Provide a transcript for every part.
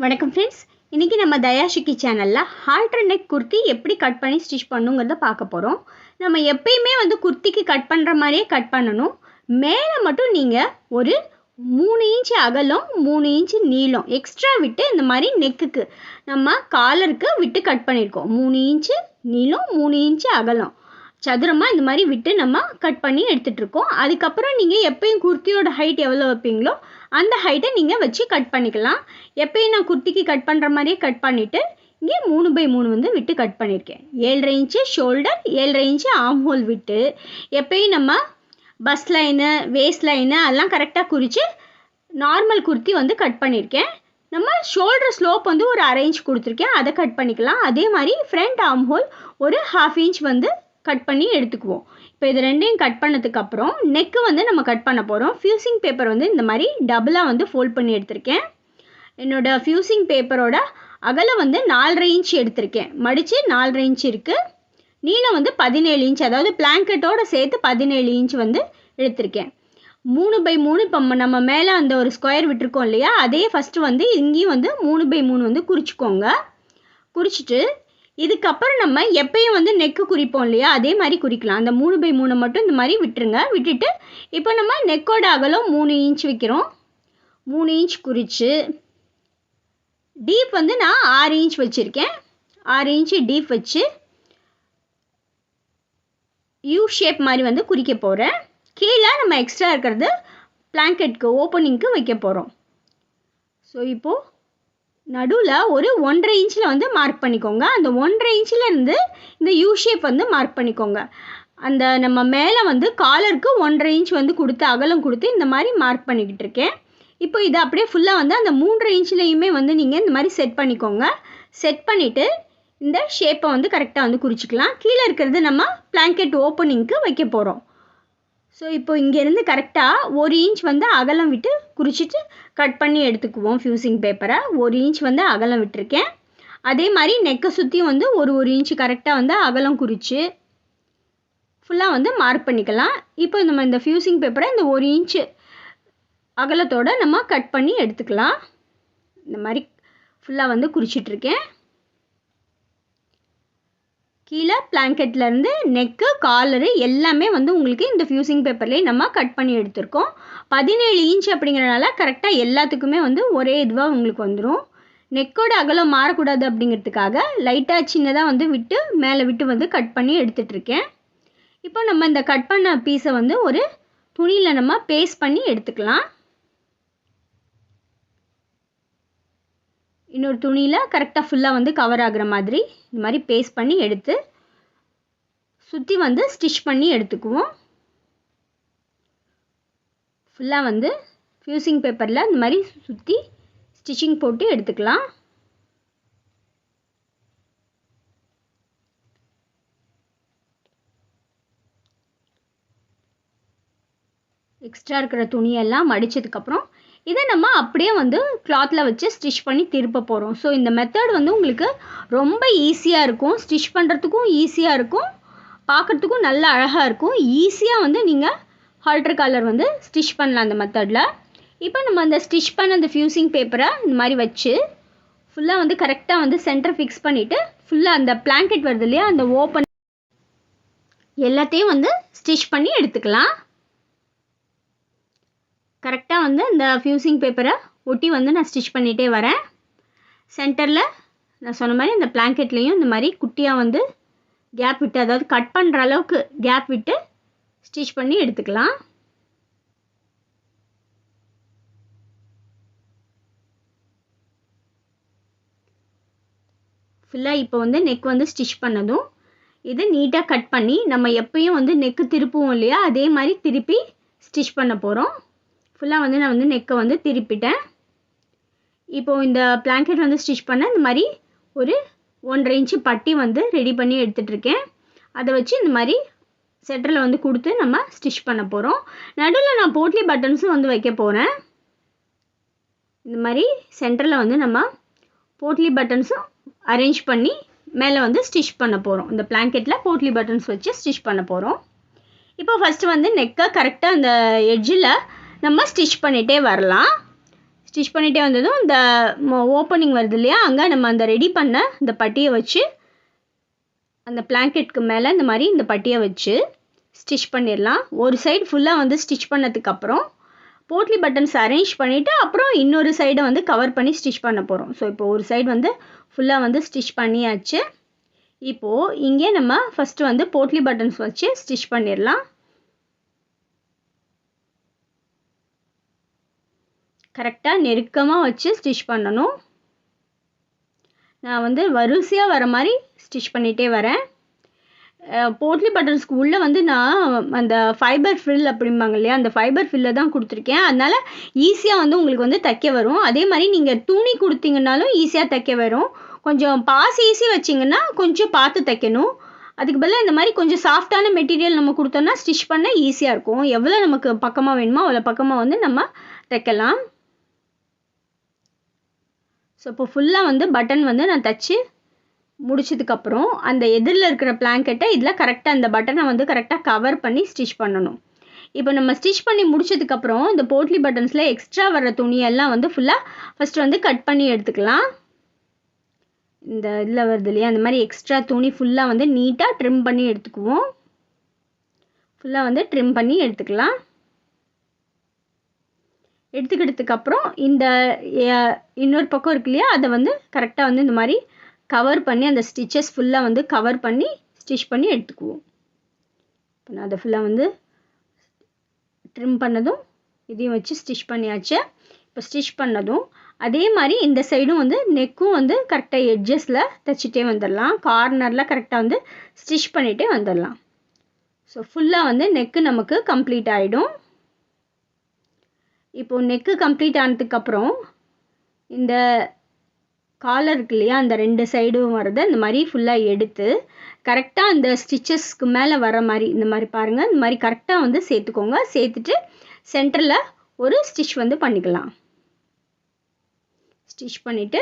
வணக்கம் ஃப்ரெண்ட்ஸ் இன்றைக்கி நம்ம தயாஷிக்கி சேனலில் ஹால்டர் நெக் குர்த்தி எப்படி கட் பண்ணி ஸ்டிச் பண்ணுங்கிறத பார்க்க போகிறோம் நம்ம எப்பயுமே வந்து குர்த்திக்கு கட் பண்ணுற மாதிரியே கட் பண்ணணும். மேலே மட்டும் நீங்கள் ஒரு மூணு இன்ச்சு அகலம் மூணு இன்ச்சு நீளம் எக்ஸ்ட்ரா விட்டு இந்த மாதிரி நெக்குக்கு நம்ம காலருக்கு விட்டு கட் பண்ணியிருக்கோம். மூணு இன்ச்சு நீளம் மூணு இன்ச்சு அகலம். சதுரமாக இந்த மாதிரி விட்டு நம்ம கட் பண்ணி எடுத்துகிட்ருக்கோம் அதுக்கப்புறம் நீங்கள் எப்பயும் குர்த்தியோட ஹைட் எவ்வளோ வைப்பீங்களோ அந்த ஹைட்டை நீங்கள் வச்சு கட் பண்ணிக்கலாம். எப்பயும் நான் குர்த்திக்கு கட் பண்ணுற மாதிரியே கட் பண்ணிவிட்டு இங்கே மூணு பை மூணு வந்து விட்டு கட் பண்ணியிருக்கேன் ஏழரை இன்ச்சு ஷோல்டர் ஏழரை இன்ச்சு ஆம் ஹோல் விட்டு எப்பயும் நம்ம பஸ் லைனு வேஸ்ட் லைனு அதெல்லாம் கரெக்டாக குறித்து நார்மல் குர்த்தி வந்து கட் பண்ணியிருக்கேன் நம்ம ஷோல்டர் ஸ்லோப் வந்து ஒரு அரை இன்ச் கொடுத்துருக்கேன். அதை கட் பண்ணிக்கலாம். அதே மாதிரி ஃப்ரண்ட் ஆம் ஹோல் ஒரு ஹாஃப் இன்ச் வந்து கட் பண்ணி எடுத்துக்குவோம். இப்போ இது ரெண்டையும் கட் பண்ணதுக்கப்புறம் நெக்கு வந்து நம்ம கட் பண்ண போகிறோம் ஃபியூசிங் பேப்பர் வந்து இந்த மாதிரி டபுளாக வந்து ஃபோல்ட் பண்ணி எடுத்திருக்கேன். என்னோடய ஃபியூசிங் பேப்பரோட அகலம் வந்து நாலரை இன்ச் எடுத்திருக்கேன். மடித்து நாலரை இன்ச் இருக்குது நீளம் வந்து பதினேழு இன்ச் அதாவது பிளாங்கெட்டோடு சேர்த்து பதினேழு இன்ச் வந்து எடுத்திருக்கேன். மூணு பை மூணு இப்போ நம்ம மேலே அந்த ஒரு ஸ்கொயர் விட்டுருக்கோம் இல்லையா? அதே ஃபஸ்ட்டு வந்து இங்கேயும் வந்து மூணு பை மூணு வந்து குறிச்சிக்கோங்க. குறிச்சிட்டு இதுக்கப்புறம் நம்ம எப்பயும் வந்து நெக்கு குறிப்போம் இல்லையா? அதே மாதிரி குறிக்கலாம். அந்த மூணு பை மூணு மட்டும் இந்த மாதிரி விட்டுருங்க. விட்டுட்டு இப்போ நம்ம நெக்கோட அகலம் மூணு இன்ச் வைக்கிறோம். மூணு இன்ச் குறித்து டீப் வந்து நான் ஆறு இன்ச் வச்சுருக்கேன். ஆறு இன்ச்சு டீப் வச்சு யூ ஷேப் மாதிரி வந்து குறிக்க போகிறேன் கீழே நம்ம எக்ஸ்ட்ரா இருக்கிறது பிளாங்கெட்க்கு ஓப்பனிங்க்கு வைக்க போகிறோம் ஸோ இப்போது நடுவில் ஒரு ஒன்றரை இன்ச்சில் வந்து மார்க் பண்ணிக்கோங்க. அந்த ஒன்றரை இன்ச்சில் இருந்து இந்த யூ ஷேப் வந்து மார்க் பண்ணிக்கோங்க. அந்த நம்ம மேலே வந்து காலருக்கு ஒன்றரை இன்ச் வந்து கொடுத்து அகலம் கொடுத்து இந்த மாதிரி மார்க் பண்ணிக்கிட்டு இருக்கேன். இப்போ இதை அப்படியே ஃபுல்லாக வந்து அந்த மூன்றரை இன்ச்லேயுமே வந்து நீங்கள் இந்த மாதிரி செட் பண்ணிக்கோங்க. செட் பண்ணிவிட்டு இந்த ஷேப்பை வந்து கரெக்டாக வந்து குறிச்சிக்கலாம். கீழே இருக்கிறது நம்ம பிளாங்கெட் ஓப்பனிங்க்கு வைக்க போகிறோம் ஸோ இப்போ இங்கேருந்து கரெக்டாக ஒரு இன்ச் வந்து அகலம் விட்டு குறிச்சிட்டு கட் பண்ணி எடுத்துக்குவோம் ஃபியூசிங் பேப்பரை ஒரு இன்ச் வந்து அகலம் விட்டுருக்கேன். அதே மாதிரி நெக்கை சுற்றியும் வந்து ஒரு ஒரு இன்ச் கரெக்டாக வந்து அகலம் குறித்து ஃபுல்லாக வந்து மார்க் பண்ணிக்கலாம். இப்போ நம்ம இந்த ஃபியூசிங் பேப்பரை இந்த ஒரு இன்ச்சு அகலத்தோடு நம்ம கட் பண்ணி எடுத்துக்கலாம். இந்த மாதிரி ஃபுல்லாக வந்து குறிச்சிட்ருக்கேன் கீழே பிளாங்கெட்லேருந்து நெக்கு காலரு எல்லாமே வந்து உங்களுக்கு இந்த ஃபியூசிங் பேப்பர்லேயே நம்ம கட் பண்ணி எடுத்திருக்கோம். பதினேழு இன்ச் அப்படிங்கிறனால கரெக்டாக எல்லாத்துக்குமே வந்து ஒரே இதுவாக உங்களுக்கு வந்துடும் நெக்கோட அகலம் மாறக்கூடாது அப்படிங்கிறதுக்காக லைட்டாக சின்னதாக வந்து விட்டு மேலே விட்டு வந்து கட் பண்ணி எடுத்துட்ருக்கேன் இப்போ நம்ம இந்த கட் பண்ண பீஸை வந்து ஒரு துணியில் நம்ம பேஸ்ட் பண்ணி எடுத்துக்கலாம். இன்னொரு துணியில் கரெக்டாக ஃபுல்லாக வந்து கவர் ஆகுற மாதிரி இந்த மாதிரி பேஸ்ட் பண்ணி எடுத்து சுற்றி வந்து ஸ்டிச் பண்ணி எடுத்துக்குவோம். ஃபுல்லாக வந்து ஃபியூசிங் பேப்பரில் இந்த மாதிரி சுற்றி ஸ்டிச்சிங் போட்டு எடுத்துக்கலாம். எக்ஸ்ட்ரா இருக்கிற துணியெல்லாம் மடித்ததுக்கப்புறம் இதை நம்ம அப்படியே வந்து கிளாத்தில் வச்சு ஸ்டிச் பண்ணி திருப்ப போகிறோம் ஸோ இந்த மெத்தட் வந்து உங்களுக்கு ரொம்ப ஈஸியாக இருக்கும். ஸ்டிச் பண்ணுறதுக்கும் ஈஸியாக இருக்கும். பார்க்குறதுக்கும் நல்ல அழகாக இருக்கும். ஈஸியாக வந்து நீங்கள் ஹால்டர் கலர் வந்து ஸ்டிச் பண்ணலாம் அந்த மெத்தடில் இப்போ நம்ம அந்த ஸ்டிச் பண்ண அந்த ஃபியூசிங் பேப்பரை இந்த மாதிரி வச்சு ஃபுல்லாக வந்து கரெக்டாக வந்து சென்டர் ஃபிக்ஸ் பண்ணிவிட்டு ஃபுல்லாக அந்த பிளாங்கெட் வருது இல்லையா? அந்த ஓப்பன் எல்லாத்தையும் வந்து ஸ்டிச் பண்ணி எடுத்துக்கலாம். கரெக்டாக வந்து இந்த ஃபியூசிங் பேப்பரை ஒட்டி வந்து நான் ஸ்டிச் பண்ணிகிட்டே வரேன். சென்டரில் நான் சொன்ன மாதிரி இந்த பிளாங்கெட்லேயும் இந்த மாதிரி குட்டியாக வந்து கேப் விட்டு அதாவது கட் பண்ணுற அளவுக்கு கேப் விட்டு ஸ்டிச் பண்ணி எடுத்துக்கலாம். ஃபுல்லாக இப்போ வந்து நெக் வந்து ஸ்டிச் பண்ணதும் இது நீட்டாக கட் பண்ணி நம்ம எப்பயும் வந்து நெக்கு திருப்புவோம் இல்லையா? அதே மாதிரி திருப்பி ஸ்டிச் பண்ண போகிறோம் ஃபுல்லாக வந்து நான் வந்து நெக்கை வந்து திருப்பிட்டேன். இப்போது இந்த பிளாங்கெட் வந்து ஸ்டிச் பண்ண இந்த மாதிரி ஒரு ஒன்றரை இன்ச்சு பட்டி வந்து ரெடி பண்ணி எடுத்துகிட்ருக்கேன் அதை வச்சு இந்த மாதிரி செட்டரில் வந்து கொடுத்து நம்ம ஸ்டிச் பண்ண போகிறோம் நடுவில் நான் போட்லி பட்டன்ஸும் வந்து வைக்க போகிறேன் இந்த மாதிரி சென்டரில் வந்து நம்ம போட்லி பட்டன்ஸும் அரேஞ்ச் பண்ணி மேலே வந்து ஸ்டிச் பண்ண போகிறோம் இந்த பிளாங்கெட்டில் போட்லி பட்டன்ஸ் வச்சு ஸ்டிச் பண்ண போகிறோம் இப்போ ஃபஸ்ட்டு வந்து நெக்கை கரெக்டாக அந்த எட்ஜில் நம்ம ஸ்டிச் பண்ணிகிட்டே வரலாம். ஸ்டிச் பண்ணிகிட்டே வந்ததும் இந்த ஓப்பனிங் வருது இல்லையா? அங்கே நம்ம அந்த ரெடி பண்ண இந்த பட்டியை வச்சு அந்த பிளாங்கெட்க்கு மேலே இந்த மாதிரி இந்த பட்டியை வச்சு ஸ்டிச் பண்ணிடலாம். ஒரு சைடு ஃபுல்லாக வந்து ஸ்டிச் பண்ணதுக்கப்புறம் போட்லி பட்டன்ஸ் அரேஞ்ச் பண்ணிவிட்டு அப்புறம் இன்னொரு சைடை வந்து கவர் பண்ணி ஸ்டிச் பண்ண போகிறோம் ஸோ இப்போ ஒரு சைடு வந்து ஃபுல்லாக வந்து ஸ்டிச் பண்ணியாச்சு. இப்போது இங்கே நம்ம ஃபஸ்ட்டு வந்து போட்லி பட்டன்ஸ் வச்சு ஸ்டிச் பண்ணிடலாம். கரெக்டாக நெருக்கமாக வச்சு ஸ்டிச் பண்ணணும். நான் வந்து வரிசையாக வர மாதிரி ஸ்டிச் பண்ணிகிட்டே வரேன். போட்லி பட்டன்ஸ்க்கு உள்ளே வந்து நான் அந்த ஃபைபர் ஃபில் அப்படிம்பாங்க இல்லையா அந்த ஃபைபர் ஃபில்லை தான் கொடுத்துருக்கேன். அதனால் ஈஸியாக வந்து உங்களுக்கு வந்து தைக்க வரும். அதே மாதிரி நீங்கள் துணி கொடுத்தீங்கன்னாலும் ஈஸியாக தைக்க வரும். கொஞ்சம் பாசி ஈஸி வச்சிங்கன்னா கொஞ்சம் பார்த்து தைக்கணும். அதுக்கு பதிலாக இந்த மாதிரி கொஞ்சம் சாஃப்டான மெட்டீரியல் நம்ம கொடுத்தோம்னா ஸ்டிச் பண்ண ஈஸியாக இருக்கும். எவ்வளோ நமக்கு பக்கமாக வேணுமோ அவ்வளோ பக்கமாக வந்து நம்ம தைக்கலாம். ஸோ இப்போ ஃபுல்லாக வந்து பட்டன் வந்து நான் தைச்சி முடிச்சதுக்கப்புறம் அந்த எதிரில் இருக்கிற பிளாங்கெட்டை இதில் கரெக்டாக அந்த பட்டனை வந்து கரெக்டாக கவர் பண்ணி ஸ்டிச் பண்ணணும். இப்போ நம்ம ஸ்டிச் பண்ணி முடிச்சதுக்கப்புறம் இந்த போட்லி பட்டன்ஸில் எக்ஸ்ட்ரா வர்ற துணியெல்லாம் வந்து ஃபுல்லாக ஃபஸ்ட்டு வந்து கட் பண்ணி எடுத்துக்கலாம். இந்த இதில் வருது இல்லையா? அந்த மாதிரி எக்ஸ்ட்ரா துணி ஃபுல்லாக வந்து நீட்டாக ட்ரிம் பண்ணி எடுத்துக்குவோம். ஃபுல்லாக வந்து ட்ரிம் பண்ணி எடுத்துக்கலாம். எடுத்துக்கிட்டதுக்கப்புறம் இந்த இன்னொரு பக்கம் இருக்கு இல்லையா அதை வந்து கரெக்டாக வந்து இந்த மாதிரி கவர் பண்ணி அந்த ஸ்டிச்சஸ் ஃபுல்லாக வந்து கவர் பண்ணி ஸ்டிச் பண்ணி எடுத்துக்குவோம். இப்போ நான் அதை ஃபுல்லாக வந்து ட்ரிம் பண்ணதும் இதையும் வச்சு ஸ்டிச் பண்ணியாச்சு. இப்போ ஸ்டிச் பண்ணதும் அதே மாதிரி இந்த சைடும் வந்து நெக்கும் வந்து கரெக்டாக எட்ஜஸில் தைச்சிட்டே வந்துடலாம். கார்னரில் கரெக்டாக வந்து ஸ்டிச் பண்ணிகிட்டே வந்துடலாம். ஸோ ஃபுல்லாக வந்து நெக்கு நமக்கு கம்ப்ளீட் ஆகிடும் இப்போது நெக்கு கம்ப்ளீட் ஆனதுக்கப்புறம் இந்த காலர் இருக்கு இல்லையா அந்த ரெண்டு சைடும் வரதை இந்த மாதிரி ஃபுல்லாக எடுத்து கரெக்டாக அந்த ஸ்டிச்சஸ்க்கு மேலே வர மாதிரி இந்த மாதிரி பாருங்கள் இந்த மாதிரி கரெக்டாக வந்து சேர்த்துக்கோங்க. சேர்த்துட்டு சென்டரில் ஒரு ஸ்டிச் வந்து பண்ணிக்கலாம். ஸ்டிச் பண்ணிவிட்டு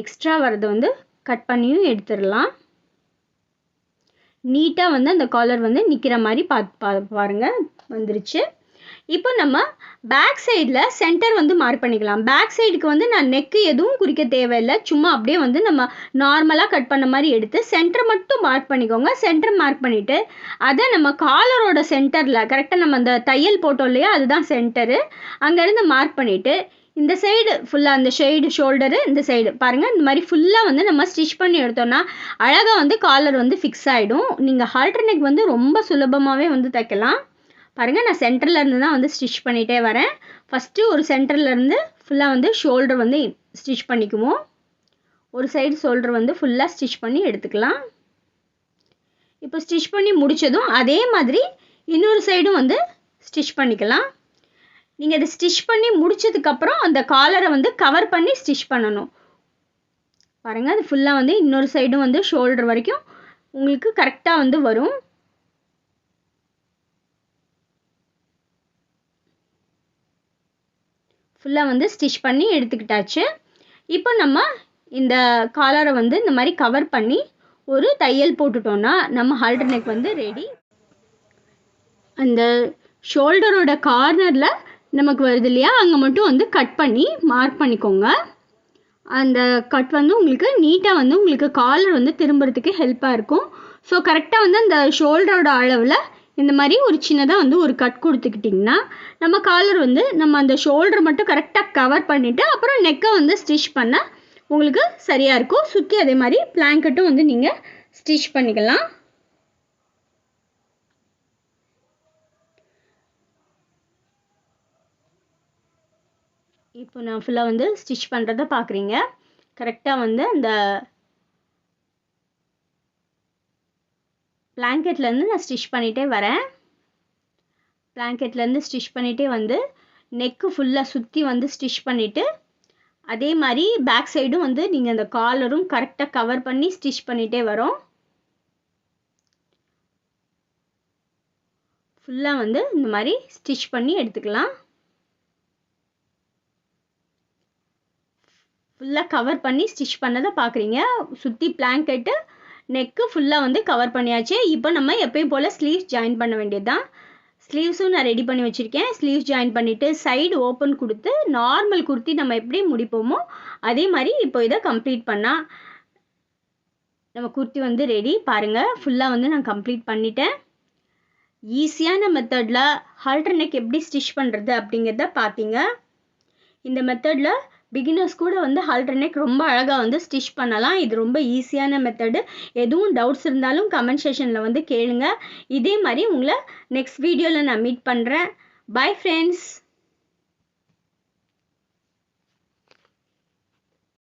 எக்ஸ்ட்ரா வரதை வந்து கட் பண்ணியும் எடுத்துடலாம். நீட்டாக வந்து அந்த காலர் வந்து நிற்கிற மாதிரி பார்த்து பா பாருங்கள் வந்துருச்சு. இப்போ நம்ம பேக் சைடில் சென்டர் வந்து மார்க் பண்ணிக்கலாம். பேக் சைடுக்கு வந்து நான் நெக்கு எதுவும் குறிக்க தேவையில்லை. சும்மா அப்படியே வந்து நம்ம நார்மலாக கட் பண்ண மாதிரி எடுத்து சென்டர் மட்டும் மார்க் பண்ணிக்கோங்க. சென்டர் மார்க் பண்ணிவிட்டு அதை நம்ம காலரோட சென்டரில் கரெக்டாக நம்ம அந்த தையல் போட்டோம் இல்லையா? அதுதான் சென்டரு அங்கேருந்து மார்க் பண்ணிவிட்டு இந்த சைடு ஃபுல்லாக அந்த ஷெய்டு ஷோல்டரு இந்த சைடு பாருங்கள் இந்த மாதிரி ஃபுல்லாக வந்து நம்ம ஸ்டிச் பண்ணி எடுத்தோம்னா அழகாக வந்து காலர் வந்து ஃபிக்ஸ் ஆகிடும் நீங்கள் ஹால்டர்னெக் வந்து ரொம்ப சுலபமாகவே வந்து தைக்கலாம். பாருங்கள் நான் சென்டர்லேருந்து தான் வந்து ஸ்டிச் பண்ணிகிட்டே வரேன். ஃபஸ்ட்டு ஒரு சென்டர்லேருந்து ஃபுல்லாக வந்து ஷோல்டர் வந்து ஸ்டிச் பண்ணிக்குவோம். ஒரு சைடு ஷோல்டர் வந்து ஃபுல்லாக ஸ்டிச் பண்ணி எடுத்துக்கலாம். இப்போ ஸ்டிச் பண்ணி முடித்ததும் அதே மாதிரி இன்னொரு சைடும் வந்து ஸ்டிச் பண்ணிக்கலாம். நீங்கள் அதை ஸ்டிச் பண்ணி முடிச்சதுக்கப்புறம் அந்த காலரை வந்து கவர் பண்ணி ஸ்டிச் பண்ணணும். பாருங்கள் அது ஃபுல்லாக வந்து இன்னொரு சைடும் வந்து ஷோல்டர் வரைக்கும் உங்களுக்கு கரெக்டாக வந்து வரும். ஃபுல்லாக வந்து ஸ்டிச் பண்ணி எடுத்துக்கிட்டாச்சு. இப்போ நம்ம இந்த காலரை வந்து இந்த மாதிரி கவர் பண்ணி ஒரு தையல் போட்டுட்டோன்னா நம்ம ஹால்டர் நெக் வந்து ரெடி அந்த ஷோல்டரோட கார்னரில் நமக்கு வருது இல்லையா? அங்கே மட்டும் வந்து கட் பண்ணி மார்க் பண்ணிக்கோங்க. அந்த கட் வந்து உங்களுக்கு நீட்டாக வந்து உங்களுக்கு காலர் வந்து திரும்புறதுக்கு ஹெல்ப்பாக இருக்கும். ஸோ கரெக்டாக வந்து அந்த ஷோல்டரோட அளவில் இந்த மாதிரி ஒரு சின்னதாக வந்து ஒரு கட் கொடுத்துக்கிட்டிங்கன்னா நம்ம காலர் வந்து நம்ம அந்த ஷோல்டர் மட்டும் கரெக்டாக கவர் பண்ணிவிட்டு அப்புறம் நெக்கை வந்து ஸ்டிச் பண்ண உங்களுக்கு சரியாக இருக்கும். சுற்றி அதே மாதிரி பிளாங்கெட்டும் வந்து நீங்கள் ஸ்டிச் பண்ணிக்கலாம். இப்போ நான் ஃபுல்லாக வந்து ஸ்டிச் பண்ணுறத பார்க்குறீங்க. கரெக்டாக வந்து அந்த பிளாங்கெட்லேருந்து நான் ஸ்டிச் பண்ணிகிட்டே வரேன். பிளாங்கெட்லேருந்து ஸ்டிச் பண்ணிகிட்டே வந்து நெக்கு ஃபுல்லாக சுற்றி வந்து ஸ்டிச் பண்ணிவிட்டு அதே மாதிரி பேக் சைடும் வந்து நீங்கள் அந்த காலரும் கரெக்டாக கவர் பண்ணி ஸ்டிச் பண்ணிகிட்டே வரோம். ஃபுல்லாக வந்து இந்த மாதிரி ஸ்டிச் பண்ணி எடுத்துக்கலாம். ஃபுல்லாக கவர் பண்ணி ஸ்டிச் பண்ணதை பார்க்குறீங்க சுற்றி பிளாங்கெட்டு நெக்கு ஃபுல்லாக வந்து கவர் பண்ணியாச்சு. இப்போ நம்ம எப்பயும் போல் ஸ்லீவ்ஸ் ஜாயின் பண்ண வேண்டியது தான் ஸ்லீவ்ஸும் நான் ரெடி பண்ணி வச்சுருக்கேன். ஸ்லீவ்ஸ் ஜாயின் பண்ணிவிட்டு சைடு ஓப்பன் கொடுத்து நார்மல் குர்த்தி நம்ம எப்படி முடிப்போமோ அதே மாதிரி இப்போ இதை கம்ப்ளீட் பண்ணால் நம்ம குர்த்தி வந்து ரெடி பாருங்கள் ஃபுல்லாக வந்து நான் கம்ப்ளீட் பண்ணிட்டேன். ஈஸியான மெத்தடில் ஹால்டர் நெக் எப்படி ஸ்டிச் பண்ணுறது அப்படிங்கிறத பார்த்தீங்க. இந்த மெத்தடில் பிகினர்ஸ் கூட வந்து ஹால்டர் நெக் ரொம்ப அழகாக வந்து ஸ்டிச் பண்ணலாம். இது ரொம்ப ஈஸியான மெத்தடு எதுவும் டவுட்ஸ் இருந்தாலும் கமெண்ட் செஷனில் வந்து கேளுங்க. இதே மாதிரி உங்களை நெக்ஸ்ட் வீடியோவில் நான் மீட் பண்ணுறேன் பை ஃப்ரெண்ட்ஸ்